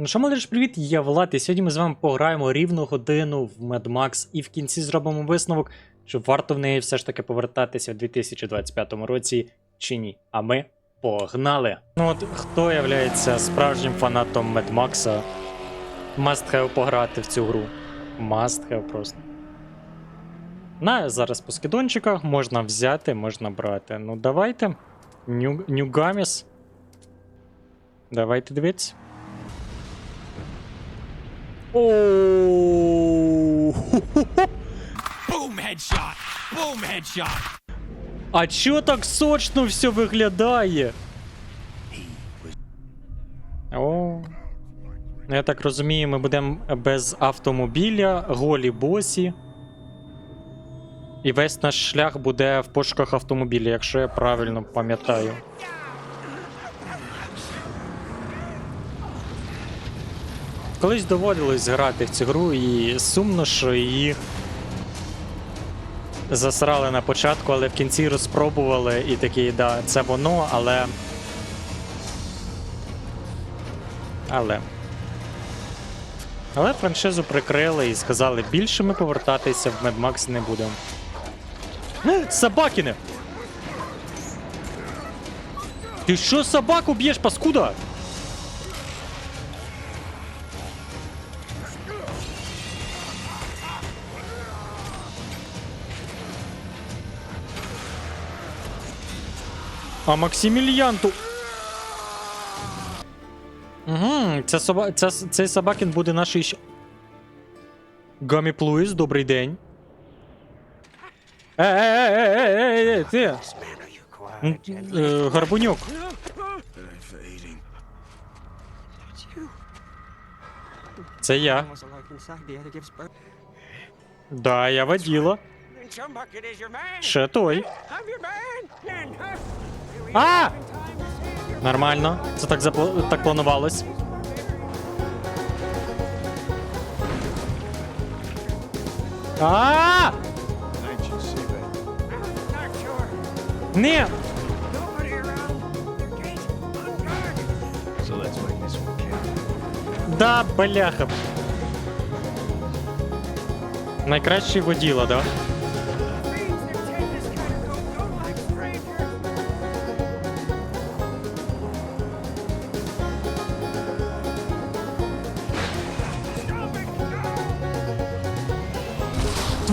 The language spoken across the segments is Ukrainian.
Ну що, молодіж, привіт, я Влад, і сьогодні ми з вами пограємо рівну годину в Mad Max і в кінці зробимо висновок, чи варто в неї все ж таки повертатися в 2025 році чи ні. А ми погнали! Ну от хто є справжнім фанатом Mad Max, must have пограти в цю гру. Must have просто. На зараз по скидончиках можна взяти, можна брати. Ну давайте. Ню, Нюгаміс. Давайте дивіться. Boom headshot! Boom headshot! А чо так сочно все виглядає? О. Ну, Я так розумію, ми будемо без автомобіля, голі босі. І весь наш шлях буде в пошуках автомобіля, якщо я правильно пам'ятаю. Колись доводилось грати в цю гру, і сумно, що її засрали на початку, але в кінці розпробували і такі, да, це воно, але. Але. Але франшизу прикрили і сказали, більше ми повертатися в Max не будемо. Е, Собакіне! Ти що собаку б'єш, паскуда? А Максимільян ту. Угу, це соба... це... цей собакін буде наш іще. Гамі Плуїс, добрий день. Е, е, е, е, е, е, ти. Е, Гарбунюк. Це я. Да, я man. Ще той. А! Нормально. Це так запла... так планувалось. А! Ні! Да, бляха. Найкращий воділа, да?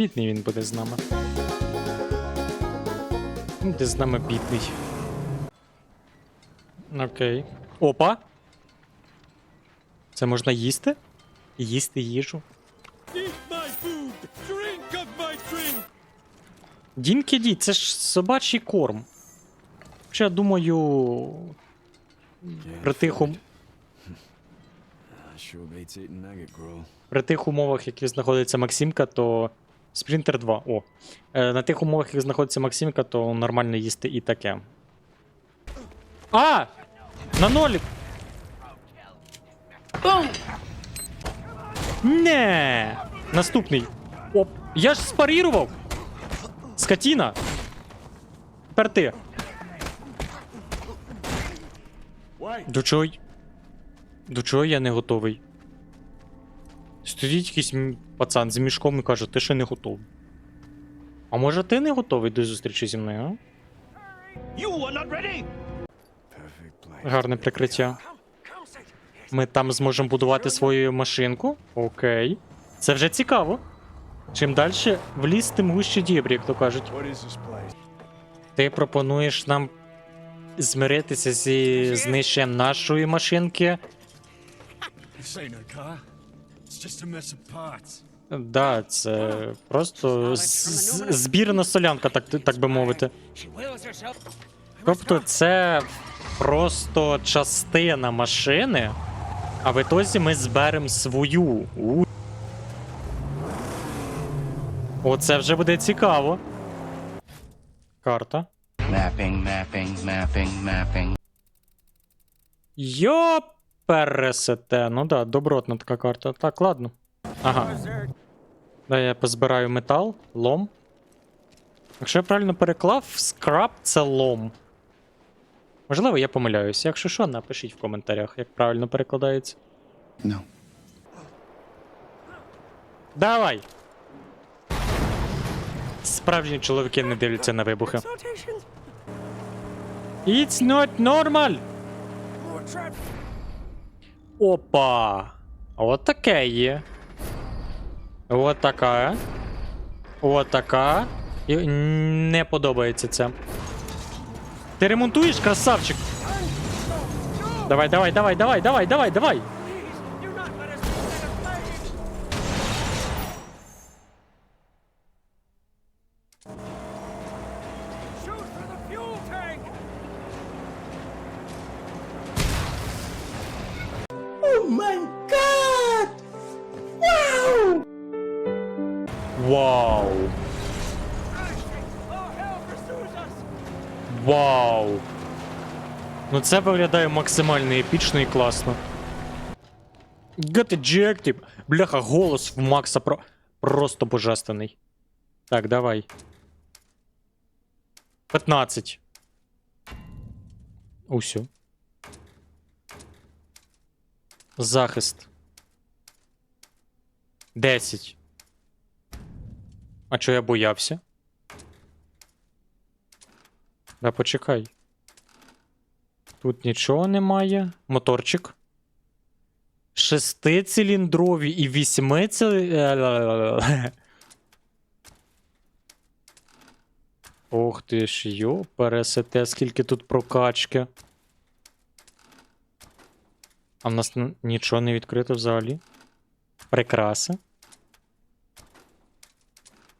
Бідний він буде з нами. Він Буде з нами бідний. Окей. Опа! Це можна їсти? Їсти їжу. Дінки ді, це ж собачий корм. Ще я думаю. При тих, ум- при тих умовах, які знаходиться Максимка, то. Спринтер 2. О. Е, на тих умовах, які знаходиться Максимка, то нормально їсти і таке. А! На нолік! Не! Наступний. Оп. Я ж спарірував! Скотіна! Тепер ти. До чого? До чого я не готовий? Стоїть якийсь пацан з мішком і каже, ти ще не готовий. А може ти не готовий до зустрічі зі мною, а? You are not ready! Гарне прикриття. Ми там зможемо будувати свою машинку. Окей. Це вже цікаво. Чим далі в ліс, тим гуще дібрі, як то кажуть. Ти пропонуєш нам змиритися зі знищенням нашої машинки. Да, це просто збірна солянка, так, так би мовити. Тобто це просто частина машини, а в ітозі ми зберемо свою. У. Оце вже буде цікаво. Карта. Mapping, mapping, mapping, mapping. Йо, пересете. Ну да, добротна така карта. Так, ладно. Ага. Дай я позбираю метал, лом. Якщо я правильно переклав, скраб це лом. Можливо, я помиляюсь. Якщо що, напишіть в коментарях, як правильно перекладається. No. Давай! Справжні чоловіки не дивляться на вибухи. It's not normal! Опа! От таке є. От така. От така. І не подобається це. Ти ремонтуєш, красавчик? Давай, давай, давай, давай, давай, давай, давай. Вау! Oh, hell pursues. Вау! Ну це виглядає максимально епічно і класно. Get ejected! Бляха, голос в Макса про... просто божественний. Так, давай. 15. Усю. Захист. 10. А чого я боявся? Да почекай. Тут нічого немає. Моторчик. Шестициліндрові і вісьмициліндрові. Ох ти ж, йо, пересете, скільки тут прокачки. А в нас нічого не відкрито взагалі. Прикраса.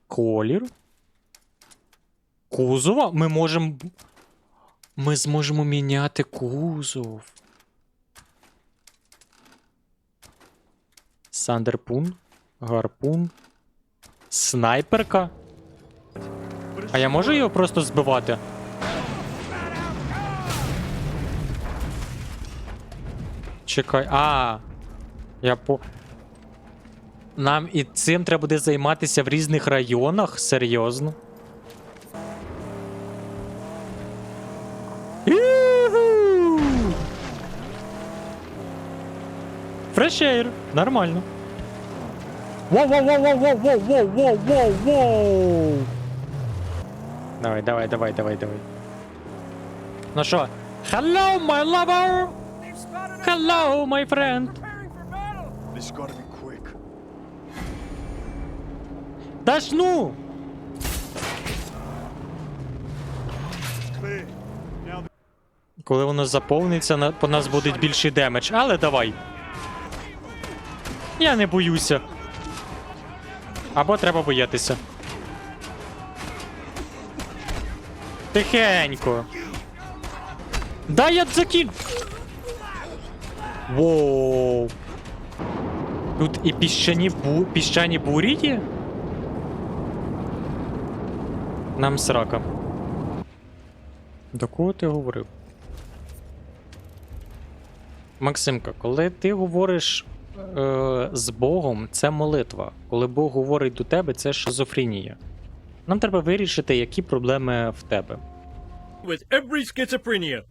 Колір. Кузова? Ми можемо. Ми зможемо міняти кузов. Сандерпун. Гарпун. Снайперка. А я можу його просто збивати? Чекай. А. Я по. Нам і цим треба буде займатися в різних районах? Серйозно? Air. Нормально. Воу, воу, воу, воу, воу, воу, воу, воу, воу, воу. Давай, давай, давай, давай, давай. Ну що? Hello, my lover! Hello, my friend! This gotta be quick. Да ж ну! Коли воно заповниться, на- по нас буде більший демедж, але давай. Я не боюся. Або треба боятися. Тихенько. Дай я закін. Воу. Тут і піщані, бу... піщані бурі є? Нам срака. До кого ти говорив? Максимка, коли ти говориш е, з Богом, це молитва. Коли Бог говорить до тебе, це шизофренія. Нам треба вирішити, які проблеми в тебе. With every schizophrenia.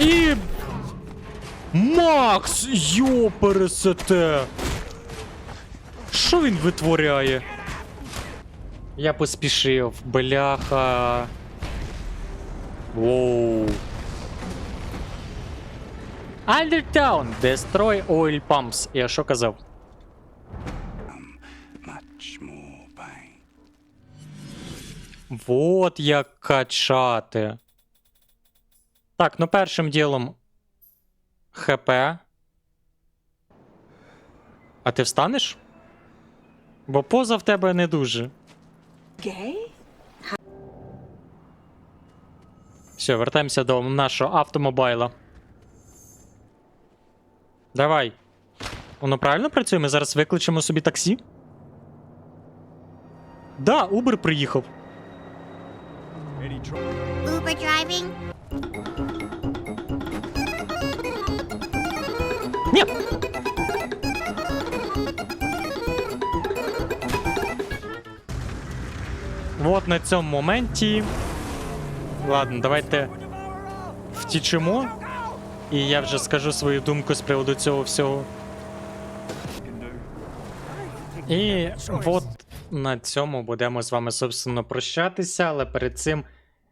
І. Макс! Йо, пересете! Що він витворяє? Я поспішив, бляха. Воу. Undertown, destroy oil pumps. Я що казав? Вот як качати. Так, ну першим ділом ХП. А ти встанеш? Бо поза в тебе не дуже. Gay? Все, вертаємося до нашого автомобайла. Давай. Воно правильно працює? Ми зараз викличемо собі таксі? Да, Uber приїхав. Uber driving? Ні. От на цьому моменті. Ладно, давайте втічемо. І я вже скажу свою думку з приводу цього всього. І от на цьому будемо з вами, собственно, прощатися, але перед цим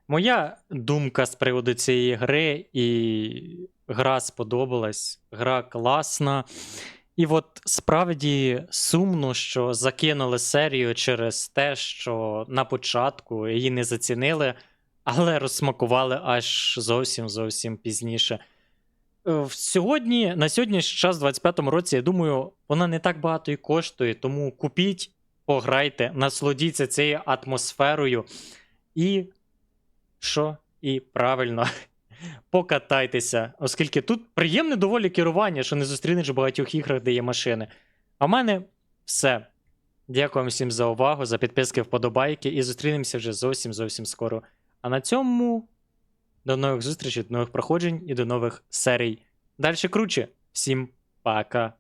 моя думка з приводу цієї гри, і гра сподобалась, гра класна. І от справді сумно, що закинули серію через те, що на початку її не зацінили, але розсмакували аж зовсім зовсім пізніше. Е, Сьогодні, на сьогоднішній час, в 25-му році, я думаю, вона не так багато і коштує, тому купіть, пограйте, насолодіться цією атмосферою. І що? І правильно, покатайтеся, оскільки тут приємне доволі керування, що не зустрінеш в багатьох іграх, де є машини. А в мене все. Дякую всім за увагу, за підписки, вподобайки, і зустрінемося вже зовсім зовсім скоро. А на цьому до нових зустрічей, до нових проходжень і до нових серій. Далі круче. Всім пока.